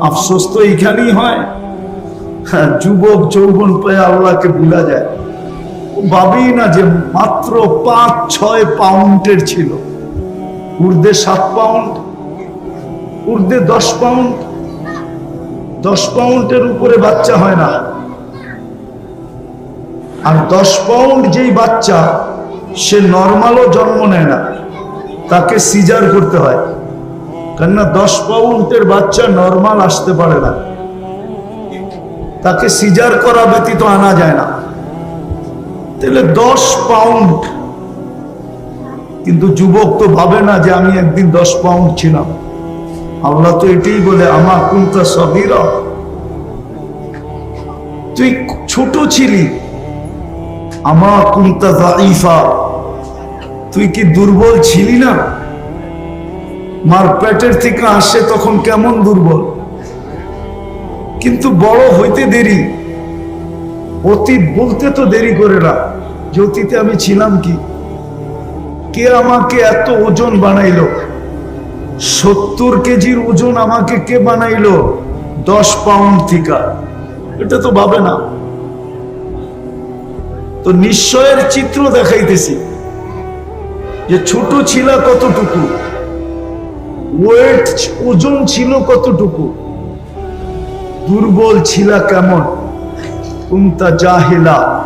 আফসোস তো এইখানেই হয়। হ্যাঁ, যুবক যৌবন পেয়ে আল্লাহকে ভুলা যায়। ও ভাবেই না যে মাত্র পাঁচ ছয় পাউন্ডের ছিল। উর্ধে সাত পাউন্ড উর্ধে দশ পাউন্ড। দশ পাউন্ডের উপরে বাচ্চা হয় না। আর দশ পাউন্ড যেই বাচ্চা সে নর্মালও জন্ম নেয় না। তাকে সিজার করতে হয়। কেননা দশ পাউন্ডের বাচ্চা নর্মাল আসতে পারে না। তাকে সিজার করা ব্যতীত আনা যায় না। তাহলে দশ পাউন্ড। কিন্তু যুবক তো ভাবে না যে আমি একদিন দশ পাউন্ড ছিলাম। আল্লাহ তো এটাই বলে, আমা কুন্তা সবির তুই ছোট ছিলি। আমা কুন্তা জাইফা তুই কি দুর্বল ছিলি না? মার পেটের থেকে আসে তখন কেমন দুর্বল। কিন্তু বড় হইতে দেরি, অতীত বলতে তো দেরি করে না, যে অতীতে আমি ছিলাম কি? কে আমাকে এত ওজন বানাইলো? সত্তর কেজির ওজন আমাকে কে বানাইলো? দশ পাউন্ড থিকা। এটা তো ভাবে না। তো নিশ্চয়ের চিত্র দেখাইতেছি, যে ছোট ছিলা কতটুকু? ওয়েট ওজন ছিল কতটুকু? দুর্বল ছিল কেমন? কুন্তা জাহিলা।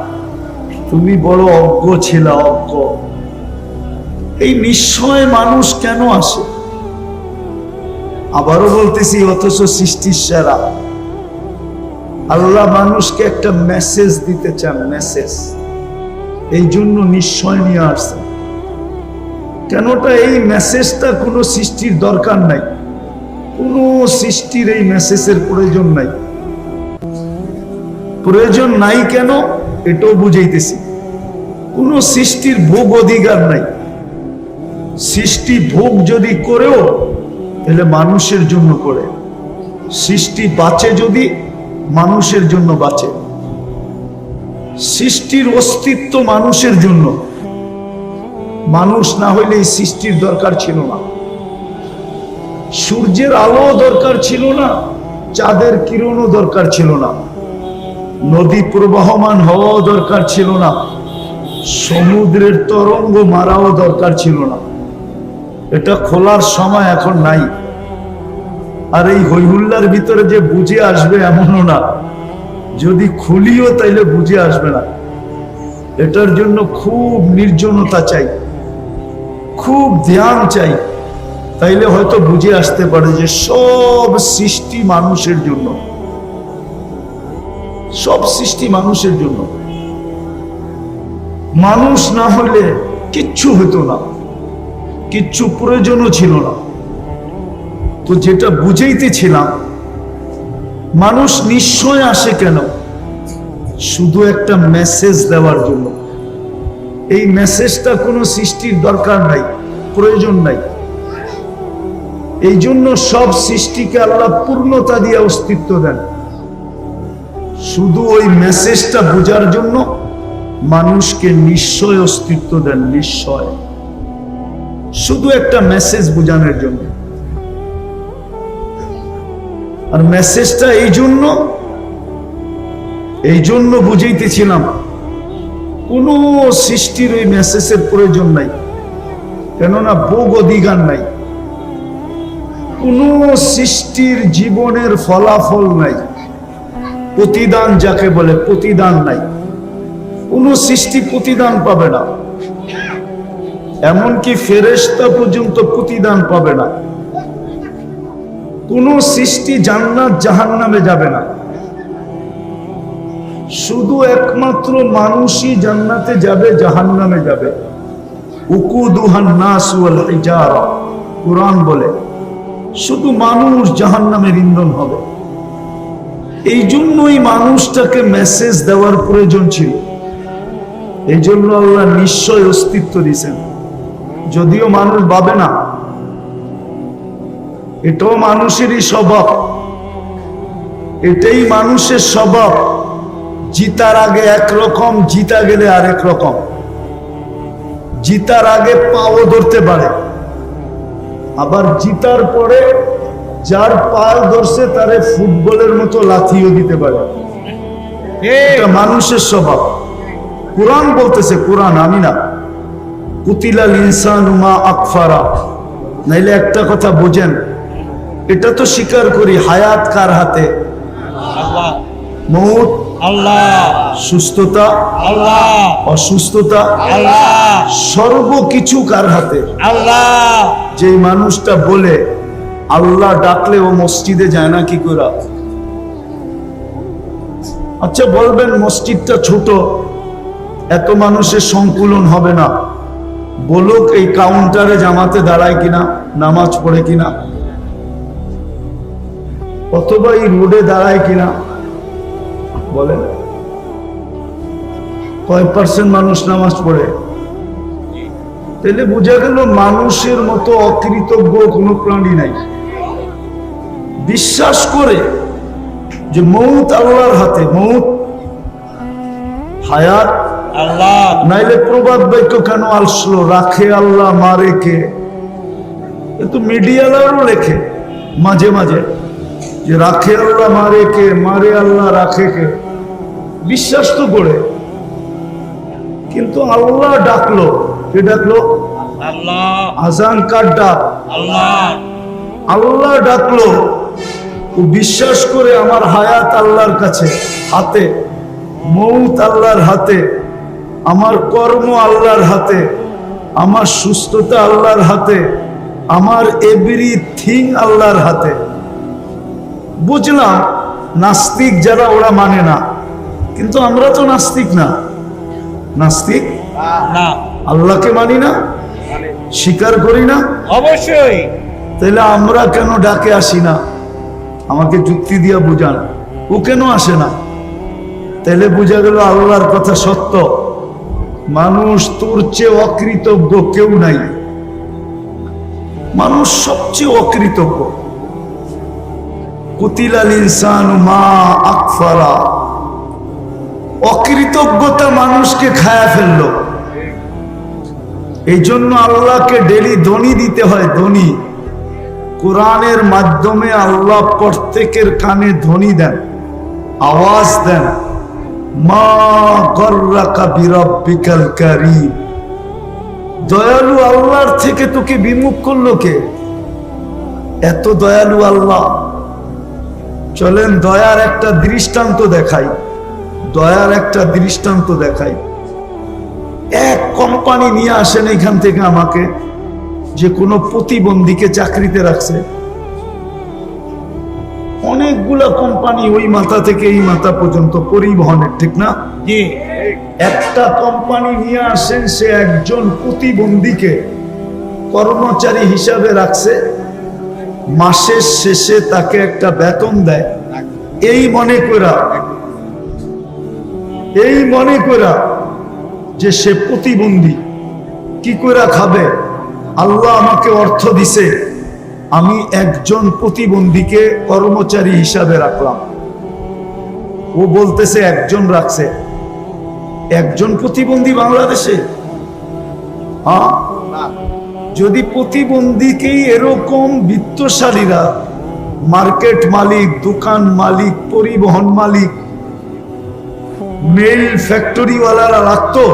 তুমি বড় অজ্ঞ ছিল, অজ্ঞ। এই নিশ্চয় মানুষ কেন আসে? আবারও বলতেছি, অথচ সৃষ্টির সেরা। আল্লাহ মানুষকে একটা মেসেজ দিতে চান মেসেজ এই জন্য নিশ্চয় নিয়ে আসছেন কেনটা এই মেসেজটা কোনো সৃষ্টির দরকার নাই? কোনো সৃষ্টির এই মেসেজের প্রয়োজন নাই। প্রয়োজন নাই কেন? এটাও বুঝাইতেছি। কোনো সৃষ্টির ভোগ অধিকার নাই। সৃষ্টি ভোগ যদি করেও, তাহলে মানুষের জন্য করে। সৃষ্টি বাঁচে যদি, মানুষের জন্য বাঁচে। সৃষ্টির অস্তিত্ব মানুষের জন্য। মানুষ না হইলে এই সৃষ্টির দরকার ছিল না। সূর্যের আলো দরকার ছিল না, চাঁদের কিরণও দরকার ছিল না। নদী প্রবাহমান হওয়াও দরকার ছিল না, সমুদ্রের তরঙ্গ মারাও দরকার ছিল না। এটা খোলার সময় এখন নাই। আর এই হৈহুল্লার ভিতরে যে বুঝে আসবে এমনও না। যদি খুলিও তাইলে বুঝে আসবে না। এটার জন্য খুব নির্জনতা চাই। খুব ধ্যান চাই। তাইলে হয়তো বুঝে আসতে পারে যে সব সৃষ্টি মানুষের জন্য। সব সৃষ্টি মানুষের জন্য। মানুষ না হলে কিচ্ছু হতো না। কিচ্ছু প্রয়োজনও ছিল না। তো যেটা বুঝাইতেছিলাম, মানুষ নিশ্চয় আসে কেন? শুধু একটা মেসেজ দেওয়ার জন্য। এই মেসেজটা কোনো সৃষ্টির দরকার নাই, প্রয়োজন নাই। এই জন্য সব সৃষ্টিকে আল্লাহ পূর্ণতা দিয়ে অস্তিত্ব দেন। শুধু ওই মেসেজটা বোঝার জন্য মানুষকে নিশ্চয় অস্তিত্ব দেন, নিশ্চয়। শুধু একটা মেসেজ বোঝানোর জন্য। আর মেসেজটা এই জন্য এই জন্য বুঝাইতেছিলাম কোনো সৃষ্টির ওই মেসেজের প্রয়োজন নাই। কেননা ভোগ অধিকার নাই। কোন সৃষ্টির জীবনের ফলাফল নাই। প্রতিদান যাকে বলে প্রতিদান নাই। কোন সৃষ্টি প্রতিদান পাবে না। এমনকি ফেরেস্তা পর্যন্ত প্রতিদান পাবে না। কোন সৃষ্টি জান্নাত জাহান নামে যাবে না। শুধু একমাত্র মানুষই জান্নাতে যাবে জাহান নামে যাবে কোরআন বলে, শুধু মানুষ জাহান নামের ইন্ধন হবে। এই জন্যই মানুষটাকে মেসেজ দেওয়ার প্রয়োজন ছিল। এই জন্য আল্লাহ নিশ্চয় অস্তিত্ব দিয়েছেন। যদিও মানুষ ভাবে না, এটাও মানুষেরই স্বভাব। এটাই মানুষের স্বভাব। জিতার আগে একরকম জিতা গেলে আরেক রকম। জিতার আগে পাও ধরতে পারে। আবার জিতার পরে যার পাল ধরছে তারে ফুটবলের মতো লাথিও দিতে পারে। এটা মানুষের স্বভাব। কোরআন বলতেছে কোরআন আমি না। কুতিলাল ইনসান মা আকফারা। নাইলে একটা কথা বোঝেন এটা তো স্বীকার করি হায়াত কার হাতে? মৌত আল্লাহ। সুস্থতা আল্লাহ। অসুস্থতা আল্লাহ। সর্বকিছু কার হাতে? আল্লাহ। যে মানুষটা বলে আল্লাহ ডাকলে ও মসজিদে যায় না কি করে আচ্ছা বলবেন মসজিদটা ছোট এত মানুষের সংকুলন হবে না। বলুক এই কাউন্টারে জামাতে দাঁড়ায় কিনা নামাজ পড়ে কিনা অথবা এই রোডে দাঁড়ায় কিনা। বলেন। কয় পার্সেন্ট মানুষ নামাজ পড়ে। তাহলে বোঝা গেল মানুষের মতো অকৃতজ্ঞ কোনো প্রাণী নাই। বিশ্বাস করে যে মৌত আল্লাহর হাতে মৌত হায়াত। আল্লাহ। নাইলে প্রবাদ বাক্য কেন আসলো? রাখে আল্লাহ মারে কে এ তো মিডিয়ালারও লেখে মাঝে মাঝে। যে রাখে আল্লাহ মারে কে? মারে আল্লাহ রাখে কে? বিশ্বাস তো করে কিন্তু আল্লাহ ডাকলো। কে ডাকলো? আল্লাহ। আজান কার ডাক? আল্লাহ। আল্লাহ ডাকলো। ও বিশ্বাস করে আমার হায়াত আল্লাহর কাছে হাতে। মৌত আল্লাহর হাতে। আমার কর্ম আল্লাহর হাতে। আমার সুস্থতা আল্লাহর হাতে। আমার এভরি থিং আল্লাহর হাতে। বুঝলাম নাস্তিক যারা ওরা মানে না। কিন্তু আমরা তো নাস্তিক না। নাস্তিক? না। আল্লাহকে মানি না? স্বীকার করি না? অবশ্যই। তাহলে আমরা কেন ডাকে আসি না? আমাকে যুক্তি দিয়া বুঝান। ও কেন আসে না? তাহলে বোঝা গেল আল্লাহর কথা সত্য। মানুষ তোর চেয়ে অকৃতজ্ঞ কেউ নাই। মানুষ সবচেয়ে অকৃতজ্ঞ। কুতিলাল ইনসান মা আকফারা। অকৃতজ্ঞতা মানুষকে খায়া ফেলল। এই জন্য আল্লাহকে ডেলি ধনী দিতে হয়, ধনী। কোরআনের মাধ্যমে আল্লাহ প্রত্যেকের কানে ধ্বনি দেন, আওয়াজ দেন। মা গর্রাকা বিরব্বিকাল দয়ালু আল্লাহর থেকে তোকে বিমুখ করল কে? এত দয়ালু আল্লাহ। চলেন দয়ার একটা দৃষ্টান্ত দেখাই। দয়ার একটা দৃষ্টান্ত দেখাই। এক কোম্পানি নিয়ে আসেন এখান থেকে আমাকে যে কোনো প্রতিবন্ধীকে চাকরিতে রাখছে। অনেকগুলা কোম্পানি ওই মাথা থেকে এই মাথা পর্যন্ত পরিবহনের ঠিক না? একটা কোম্পানি নিয়ে আসেন সে একজন প্রতিবন্ধীকে কর্মচারী হিসাবে রাখছে। মাসের শেষে তাকে একটা বেতন দেয়। এই মনে করা এই মনে করা যে সে প্রতিবন্ধী, কি করে খাবে? আল্লাহ আমাকে অর্থ দিছে, আমি একজন প্রতিবন্ধীকে কর্মচারী হিসাবে রাখলাম। ও বলতেছে, একজন রাখছে। একজন প্রতিবন্ধী বাংলাদেশে? হ্যাঁ? যদি প্রতিবন্ধীকেই এরকম বিত্তশালীরা মার্কেট মালিক দোকান মালিক পরিবহন মালিক মেল ফ্যাক্টরিওয়ালারা রাখতো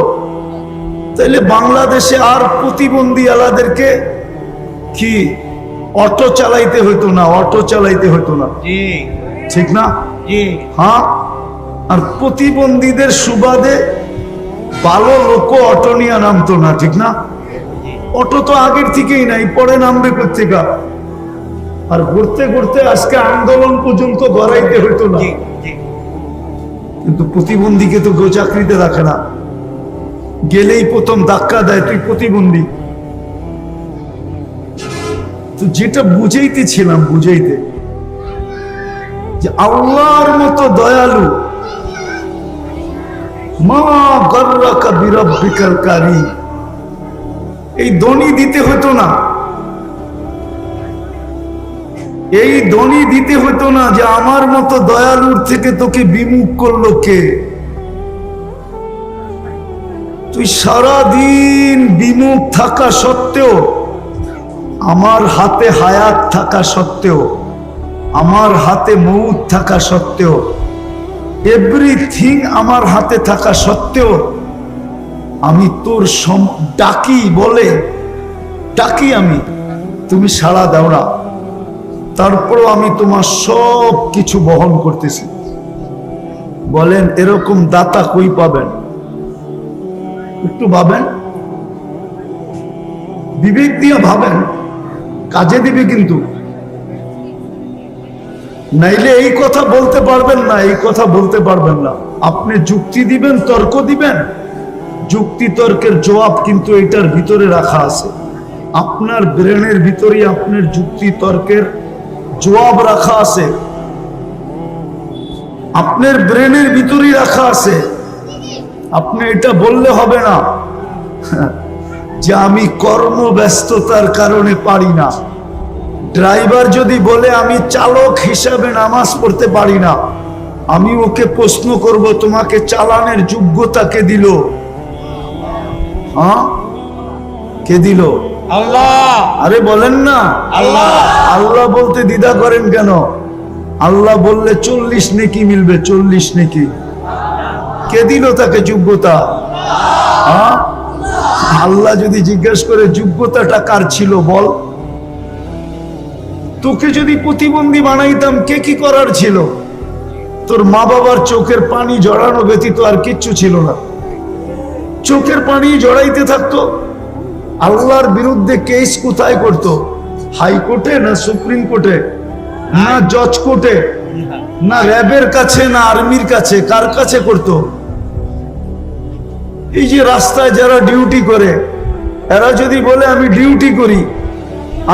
তাহলে বাংলাদেশে আর প্রতিবন্ধী আলাদেরকে কি অটো চালাইতে হইতো না অটো চালাইতে হইতো না? ঠিক না? হ্যাঁ? আর প্রতিবন্ধীদের সুবাদে ভালো লোক অটো নিয়ে নামতো না ঠিক না? অটো তো আগের থেকেই নাই পরে নামবে কোথেকা আর ঘুরতে ঘুরতে আজকে আন্দোলন পর্যন্ত গড়াইতে হইতো না। কিন্তু প্রতিবন্ধীকে তো কেউ চাকরিতে রাখে না। গেলেই প্রথম ধাক্কা দেয় তুই প্রতিবন্ধী। তো যেটা বুঝাইতেছিলাম বুঝাইতে যে আল্লাহর মতো দয়ালু মা গর্রাকা বিরব্বিকাল কারি এই দনি দিতে হতো না। এই দনি দিতে হতো না যে আমার মতো দয়ালুর থেকে তোকে বিমুখ করল কে? তুই সারাদিন বিমুখ থাকা সত্ত্বেও, আমার হাতে হায়াত থাকা সত্ত্বেও, আমার হাতে মৌত থাকা সত্ত্বেও এভরিথিং আমার হাতে থাকা সত্ত্বেও আমি তোর সম- ডাকি বলে, ডাকি আমি। তুমি সাড়া দাও না তারপরও আমি তোমার সব কিছু বহন করতেছি। বলেন, এরকম দাতা কই পাবেন? একটু ভাবেন। বিবেক দিয়ে ভাবেন। কাজে দিবে কিন্তু। নাইলে এই কথা বলতে পারবেন না, এই কথা বলতে পারবেন না। আপনি যুক্তি দিবেন, তর্ক দিবেন। যুক্তি তর্কের জবাব কিন্তু এটার ভিতরে রাখা আছে। আপনার ব্রেনের ভিতরে আপনার যুক্তি তর্কের জবাব রাখা আছে। আপনার ব্রেনের ভিতরেই রাখা আছে। আপনি এটা বললে হবে না। যে আমি কর্মব্যস্ততার কারণে পারি না। ড্রাইভার যদি বলে আমি চালক হিসাবে নামাজ পড়তে পারি না, আমি ওকে প্রশ্ন করব, তোমাকে চালানের যোগ্যতা কে দিল? কে দিল? আল্লাহ। আরে বলেন না। আল্লাহ। আল্লাহ বলতে দ্বিধা করেন কেন? আল্লাহ বললে চল্লিশ নেকি মিলবে চল্লিশ নেকি। কে দিল তাকে যোগ্যতা? হ্যাঁ? আল্লাহ যদি জিজ্ঞেস করে যোগ্যতাটা কার ছিল বল। তোকে যদি প্রতিবন্ধী বানাইতাম কে কি করার ছিল? তোর মা বাবার চোখের পানি জড়ানো ব্যতীত আর কিচ্ছু ছিল না। চোখের পানি জড়াইতে থাকতো। আল্লাহর বিরুদ্ধে কেস কোথায় করতো? হাইকোর্টে না সুপ্রিম কোর্টে? না জজ কোর্টে? না র্যাবের কাছে না আর্মির কাছে? কার কাছে করত? এই যে রাস্তায় যারা ডিউটি করে, এরা যদি বলে, আমি ডিউটি করি,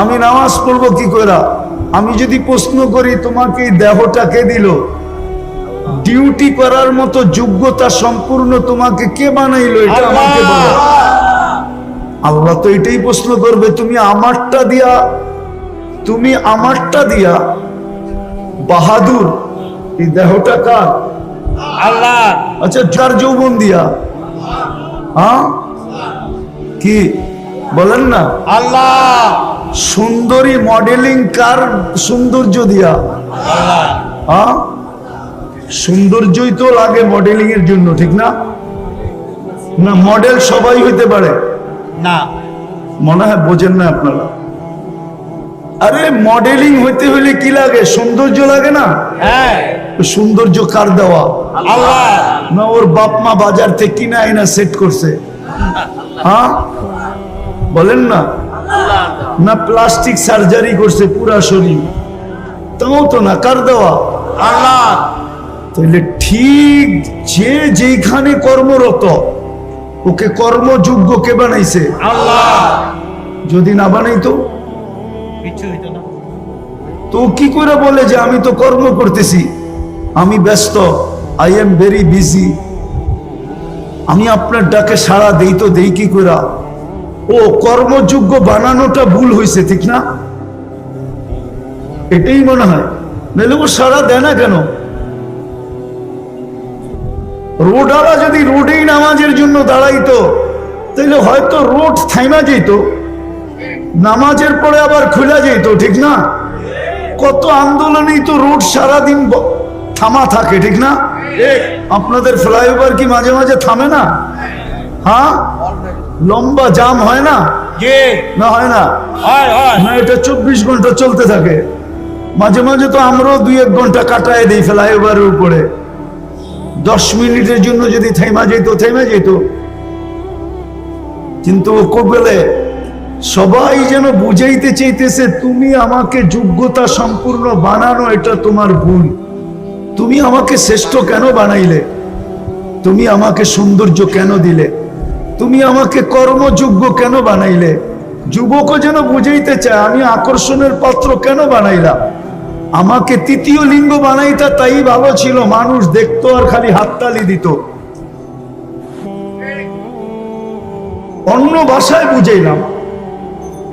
আমি নামাজ পড়ব কি করে আমি যদি প্রশ্ন করি, তোমাকে দেহটা কে দিল? ডিউটি করার মতো যোগ্যতা সম্পূর্ণ তোমাকে কে বানাইলো? এটা আমাকে বলো। আল্লাহ তো এটাই প্রশ্ন করবে তুমি আমারটা দিয়া তুমি আমারটা দিয়া বাহাদুর এই দেহটা কার? আল্লাহ! আচ্ছা যার যৌবন দিয়া। হ্যাঁ? কি? বলেন না। আল্লাহ! সুন্দরী মডেলিং কার সৌন্দর্য দিয়া? আল্লাহ! হ্যাঁ? সৌন্দর্যই তো লাগে মডেলিং এর জন্য ঠিক না? না মডেল সবাই হইতে পারে। না। মনে হয় বোঝেন না আপনারা। আরে মডেলিং হইতে হলে কি লাগে? সৌন্দর্য লাগে না? হ্যাঁ। সৌন্দর্য কার দেওয়া? আল্লাহ। না ওর বাপ মা বাজার থেকে কিনা আইনা সেট করছে। হ্যাঁ? বলেন না। না প্লাস্টিক সার্জারি করছে পুরা শরীর। তাও তো না কার দেওয়া? আল্লাহ। তাহলে ঠিক যে যেখানে কর্মরত ওকে কর্মযোগ্য কে বানাইছে? আল্লাহ। যদি না বানাইতো? তো কি করে বলে যে আমি তো কর্ম করতেছি? আমি ব্যস্ত আই এম ভেরি বিজি আমি আপনার ডাকে সাড়া দেই তো দেই কি করে ও কর্মযোগ্য বানানোটা ভুল হয়েছে ঠিক না? এটাই মনে হয়। নাহলে ও সাড়া দেয় না কেন? রোডালা যদি রোডেই নামাজের জন্য দাঁড়াইতো তাহলে হয়তো রোড থাইমা যেত নামাজের পরে আবার খোলা যেত ঠিক না? কত আন্দোলনেই তো রোড সারাদিন থামা থাকে ঠিক না? আপনাদের ফ্লাইওভার কি মাঝে মাঝে থামে না? হ্যাঁ? লম্বা জাম হয় না? না হয় না? না এটা চব্বিশ ঘণ্টা চলতে থাকে। মাঝে মাঝে তো আমরাও দুই এক ঘণ্টা কাটায় দিই ফ্লাইওভারের উপরে। দশ মিনিটের জন্য যদি থেমা যেত থেমে যেত। কিন্তু কবেলে সবাই যেন বুঝাইতে চাইতেছে, তুমি আমাকে যোগ্যতা সম্পূর্ণ বানানো, এটা তোমার ভুল তুমি আমাকে শ্রেষ্ঠ কেন বানাইলে? তুমি আমাকে সৌন্দর্য কেন দিলে? তুমি আমাকে কর্মযোগ্য কেন বানাইলে? যুবকও যেন বুঝাইতে চায়, আমি আকর্ষণের পাত্র কেন বানাইলাম? আমাকে তৃতীয় লিঙ্গ বানাইতা তাই ভালো ছিল, মানুষ দেখতো আর খালি হাততালি দিত। অন্য ভাষায় বুঝাইলাম।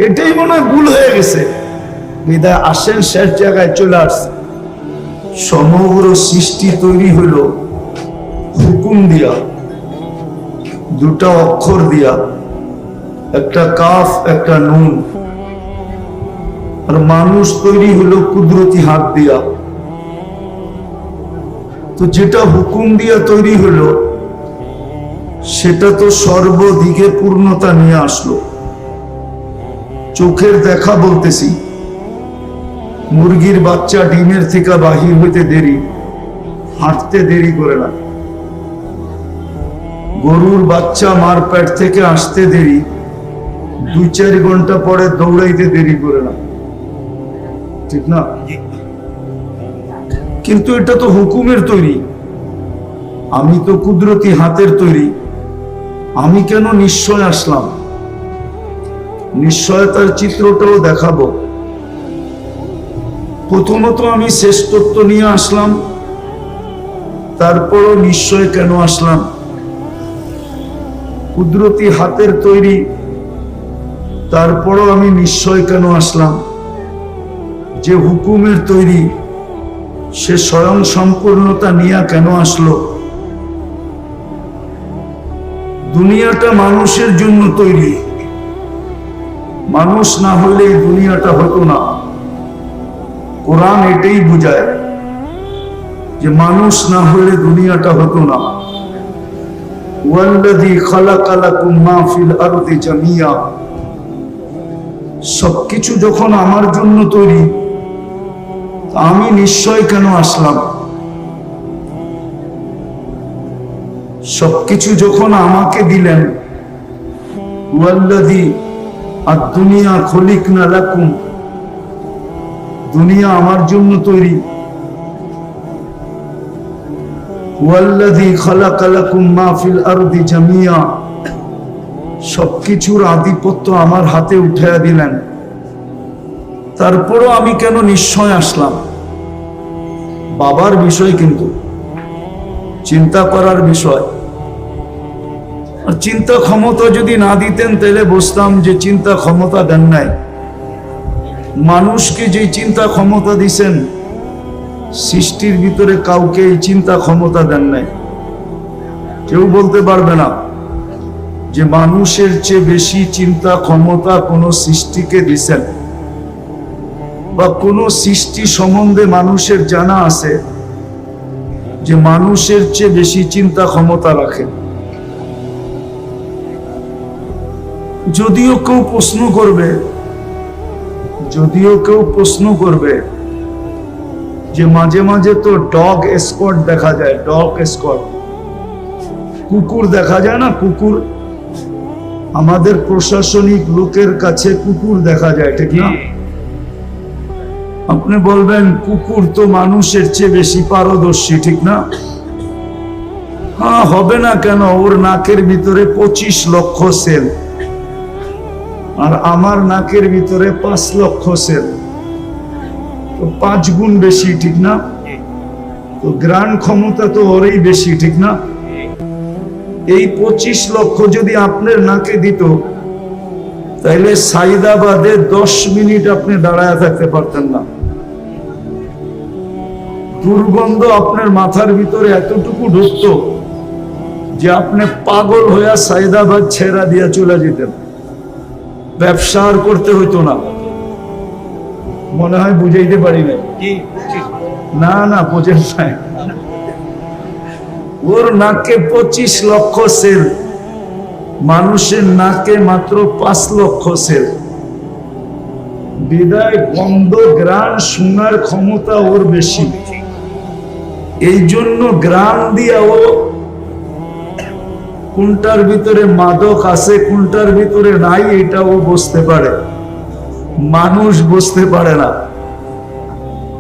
এটাই মনে হয় ভুল হয়ে গেছে। বিদায় আসেন শেষ জায়গায় চলে আসছে। সমগ্র সৃষ্টি তৈরি হলো হুকুম দিয়া, দুটা অক্ষর দিয়া, একটা কাফ, একটা নুন। আর মানুষ তৈরি হলো কুদরতি হাত দিয়া। তো যেটা হুকুম দিয়া তৈরি হলো, সেটা তো সর্বদিকে পূর্ণতা নিয়ে আসলো। চোখের দেখা বলতেছি, মুরগির বাচ্চা ডিমের থেকে বাহির হইতে দেরি, হাঁটতে দেরি করে না। গরুর বাচ্চা মার পেট থেকে আসতে দেরি, দুই চার ঘণ্টা পরে দৌড়াইতে দেরি করে না। ঠিক না? কিন্তু এটা তো হুকুমের তৈরি। আমি তো কুদরতি হাতের তৈরি। আমি কেন নিশ্চয় আসলাম? নিশ্চয়তার চিত্রটাও দেখাবো। প্রথমত আমি শ্রেষ্ঠত্ব নিয়ে আসলাম। তারপরও নিশ্চয় কেন আসলাম? কুদরতি হাতের তৈরি। তারপরও আমি নিশ্চয় কেন আসলাম? যে হুকুমের তৈরি, সে স্বয়ং সম্পূর্ণতা নিয়ে কেন আসলো? দুনিয়াটা মানুষের জন্য তৈরি। মানুষ না হলে দুনিয়াটা হতো না। কোরআন এটাই বুঝায় যে মানুষ না হলে দুনিয়াটা হতো না। সবকিছু যখন আমার জন্য তৈরি আমি নিশ্চয় কেন আসলাম? সবকিছু যখন আমাকে দিলেন আর দুনিয়া খলিক না লাকুম, দুনিয়া আমার জন্য তৈরি। সবকিছুর আধিপত্য আমার হাতে উঠাইয়া দিলেন। তারপরও আমি কেন নিশ্চয় আসলাম? বাবার বিষয় কিন্তু, চিন্তা করার বিষয়। আর চিন্তা ক্ষমতা যদি না দিতেন, তাহলে বুঝতাম যে চিন্তা ক্ষমতা দেন নাই। মানুষকে যে চিন্তা ক্ষমতা দিছেন, সৃষ্টির ভিতরে কাউকে এই চিন্তা ক্ষমতা দেন নাই। কেউ বলতে পারবে না যে মানুষের চেয়ে বেশি চিন্তা ক্ষমতা কোনো সৃষ্টিকে দিছেন। বা কোনো সৃষ্টি সম্বন্ধে মানুষের জানা আছে যে মানুষের চেয়ে বেশি চিন্তা ক্ষমতা রাখে? যদিও কেউ প্রশ্ন করবে, যদিও কেউ প্রশ্ন করবে যে মাঝে মাঝে তো ডগ স্কট দেখা যায়, ডগ স্কট। কুকুর দেখা যায় না? কুকুর। আমাদের প্রশাসনিক লোকের কাছে কুকুর দেখা যায়, ঠিক না? আপনি বলবেন, কুকুর তো মানুষের চেয়ে বেশি পারদর্শী, ঠিক না? হ্যাঁ হবে না কেন? ওর নাকের ভিতরে পঁচিশ লক্ষ সেল। আর আমার নাকের ভিতরে পাঁচ লক্ষ সেল। তো পাঁচ গুণ বেশি, ঠিক না? তো গ্রান ক্ষমতা তো ওরই বেশি, ঠিক না? এই পঁচিশ লক্ষ যদি আপনার নাকে দিত, তাইলে সাইদাবাদে দশ মিনিট আপনি দাঁড়ায় থাকতে পারতেন না। দুর্গন্ধ আপনার মাথার ভিতরে এতটুকু ঢুকত যে আপনি পাগল হইয়া সাইদাবাদ ছেড়া দিয়া চলে যেতেন। ব্যবসা আর করতে হইতো না। মনে হয় বুঝাইতে পারি না না না বোঝেন নাই। ওর নাকে পঁচিশ লক্ষ সেল। মানুষের নাকে মাত্র পাঁচ লক্ষ সেল। বিদায় গন্ধ গ্রান শোনার ক্ষমতা ওর বেশি। এই জন্য গ্রাম দিয়া ও কোনটার ভিতরে মাদক আছে, কোনটার ভিতরে নাই এটা ও বুঝতে পারে। মানুষ বুঝতে পারে না।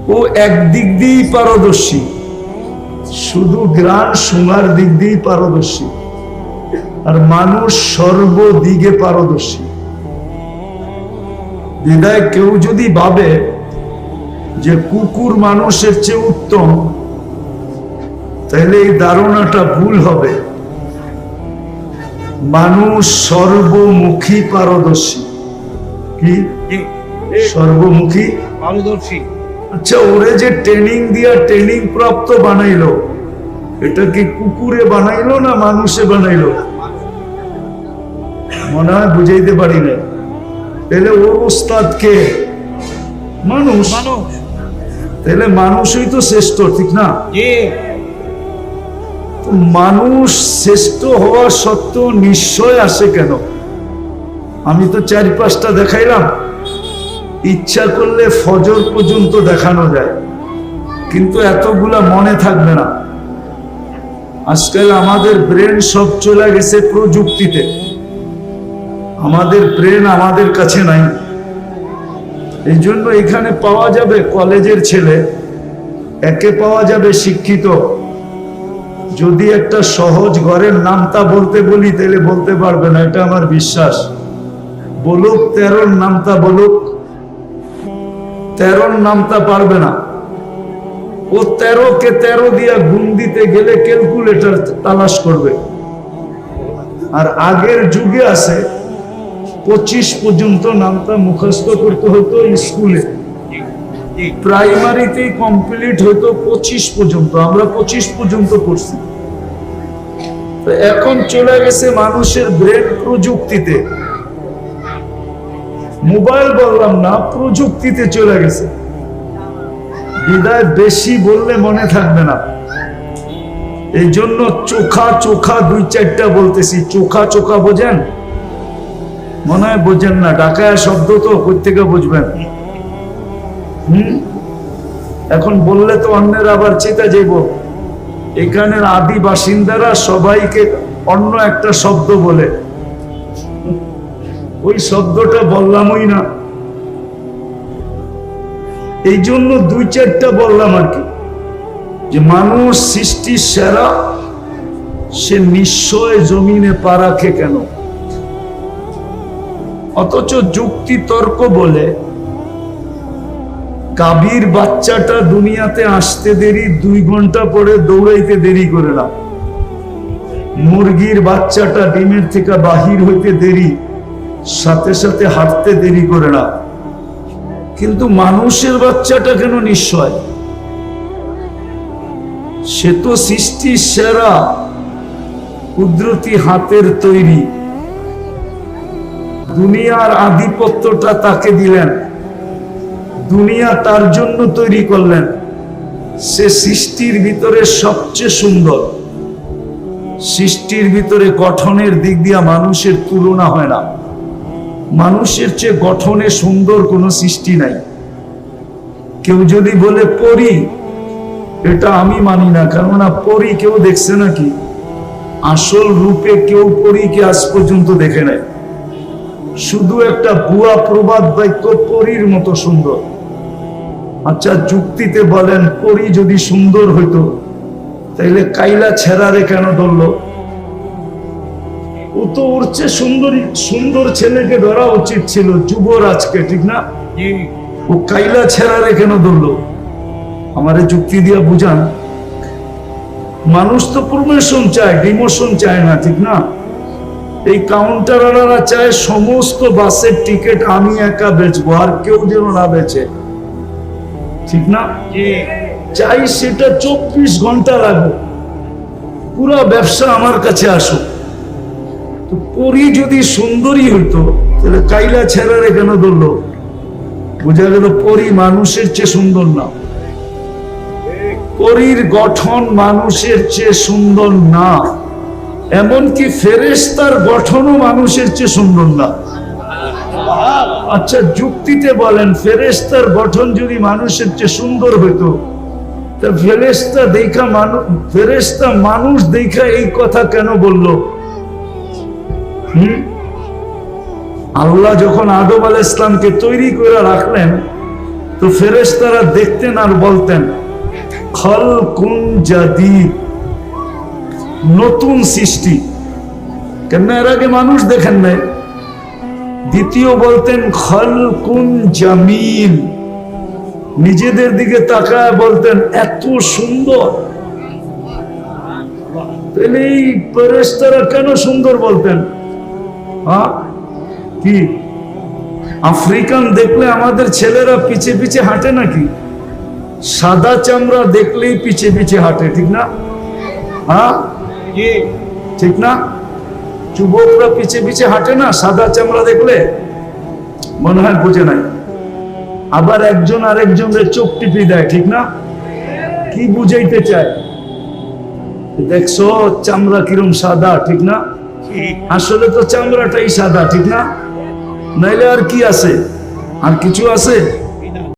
ও একদিক দিয়েই পারদর্শী। শুধু গ্রান শোনার দিক দিয়েই পারদর্শী। আর মানুষ সর্বদিকে পারদর্শী। বিদায় কেউ যদি ভাবে যে কুকুর মানুষের চেয়ে উত্তম তাহলে এই ধারণাটা ভুল হবে। মানুষ সর্বমুখী পারদর্শী। কি? সর্বমুখী? পারদর্শী। আচ্ছা ওরে যে ট্রেনিং দিয়া ট্রেনিং প্রাপ্ত বানাইলো এটা কি কুকুরে বানাইলো না মানুষে বানাইলো? মনে হয় বুঝাইতে পারি না তাহলে ওর ওস্তাদ কে? মানুষ। মানুষ। তাহলে মানুষই তো শ্রেষ্ঠ ঠিক না? মানুষ শ্রেষ্ঠ হওয়া সত্ত্বেও নিশ্চয় আসে কেন? আমি তো চার পাঁচটা দেখাইলাম। ইচ্ছা করলে ফজর পর্যন্ত দেখানো যায়। কিন্তু এতগুলা মনে থাকবে না। আজকাল আমাদের ব্রেন সব চলে গেছে প্রযুক্তিতে। আমাদের ব্রেন আমাদের কাছে নাই। এই জন্য এখানে পাওয়া যাবে কলেজের ছেলে, একে পাওয়া যাবে শিক্ষিত। যদি একটা সহজ ঘরের নামটা বলতে বলি, তাহলে বলতে পারবে না, এটা আমার বিশ্বাস। বলুক, তেরোর নামটা বলুক, তেরোর নামটা পারবে না। ও তেরো কে তেরো দিয়া গুণ দিতে গেলে ক্যালকুলেটর তালাশ করবে। আর আগের যুগে আছে, পঁচিশ পর্যন্ত নামতা মুখস্থ করতে হতো স্কুলে। প্রাইমারিতেই কমপ্লিট হতো পঁচিশ পর্যন্ত, আমরা পঁচিশ পর্যন্ত পড়ছি। এখন চলে গেছে মানুষের ব্রেন প্রযুক্তিতে। মোবাইল বললাম না, প্রযুক্তিতে চলে গেছে। বিদায় বেশি বললে মনে থাকবে না। এই জন্য চোখা চোখা দুই চারটা বলতেছি, চোখা চোখা বোঝেন? মনে হয় বোঝেন না, ডাকায় শব্দ তো থেকে বুঝবেন? এখন বললে তো অন্যের আবার চেতা যাইব। এখানের আদি বাসিন্দারা সবাইকে অন্য একটা শব্দ বলে। ওই শব্দটা বললামই না। এই জন্য দুই চারটা বললাম আর কি। যে মানুষ সৃষ্টির সেরা, সে নিশ্চয় জমিনে পা রাখে কেন? অথচ যুক্তি তর্ক বলে গাভীর বাচ্চাটা দুনিয়াতে আসতে দেরি, দুই ঘণ্টা পরে দৌড়াইতে দেরি করে না মুরগির বাচ্চাটা ডিমের থেকে বাহির হইতে দেরি, সাথে সাথে হাঁটতে দেরি করে না কিন্তু মানুষের বাচ্চাটা কেন নিশ্চয় সে তো সৃষ্টির সেরা, কুদরতি হাতের তৈরি। দুনিয়ার আধিপত্যটা তাকে দিলেন। দুনিয়া তার জন্য তৈরি করলেন। সে সৃষ্টির ভিতরে সবচেয়ে সুন্দর। সৃষ্টির ভিতরে গঠনের দিক দিয়া মানুষের তুলনা হয় না। মানুষের চেয়ে গঠনে সুন্দর কোনো সৃষ্টি নাই। কেউ যদি বলে, পরি, এটা আমি মানি না, কেননা পরি কেউ দেখছে নাকি? আসল রূপে কেউ পরীকে আজ পর্যন্ত দেখে নেয় শুধু একটা বুয়া প্রবাদ বাক্য পরীর মতো সুন্দর। আচ্ছা যুক্তিতে বলেন পরি যদি সুন্দর হইতো তাইলে কাইলা ছেড়ারে কেন ধরলো? ও তো ওর চেয়ে সুন্দরী সুন্দর ছেলেকে ধরা উচিত ছিল যুবরাজকে ঠিক না? ও কাইলা ছেড়ারে কেন ধরলো? আমারে যুক্তি দিয়া বুঝান। মানুষ তো প্রমোশন চায় ডিমোশন চায় না ঠিক না? এই কাউন্টাররা চায় সমস্ত বাসের টিকিট আমি একা বেচবো আর কেউ যেন না বেচে। ঠিক না? চাই সেটা চব্বিশ ঘণ্টা লাগবে পুরা ব্যবসা আমার কাছে আসুক তো পরি যদি সুন্দরী হইতো, তাহলে কাইলা ছেড়ারে কেন ধরলো? বোঝা গেল পরি মানুষের চেয়ে সুন্দর না। পরীর গঠন মানুষের চেয়ে সুন্দর না। এমনকি ফেরেশতার গঠনও মানুষের চেয়ে সুন্দর না। আচ্ছা যুক্তিতে বলেন, ফেরেশতার গঠন যদি মানুষের চেয়ে সুন্দর হইতো, তা ফেরেশতা দেখা মানুষ ফেরেশতা মানুষ দেখা এই কথা কেন বলল? হুম? আল্লাহ যখন আদম আল ইসলামকে তৈরি করে রাখলেন, তো ফেরেশতারা দেখতেন আর বলতেন খল কুন জাদিদ, নতুন সৃষ্টি। কেন এর আগে মানুষ দেখেন নাই? দ্বিতীয় বলতেন খল কুন জামিল। নিজেদের দিকে তাকায় বলতেন এত সুন্দর। তাহলে এই কেন সুন্দর বলতেন? হ্যাঁ কি? আফ্রিকান দেখলে আমাদের ছেলেরা পিছে পিছে হাঁটে নাকি? সাদা চামড়া দেখলেই পিছে পিছে হাঁটে ঠিক না? হ্যাঁ ঠিক না? যুবকরা পিছে পিছে হাঁটে না, সাদা চামড়া দেখলে মনে হয় বুঝে নাই। আবার একজন আরেকজনের চোখ টিপি দেয়, ঠিক না? কি বুঝাইতে চায়? দেখছ, চামড়া কিরম সাদা, ঠিক না? আসলে তো চামড়াটাই সাদা, ঠিক না? নাইলে আর কি আছে? আর কিছু আছে?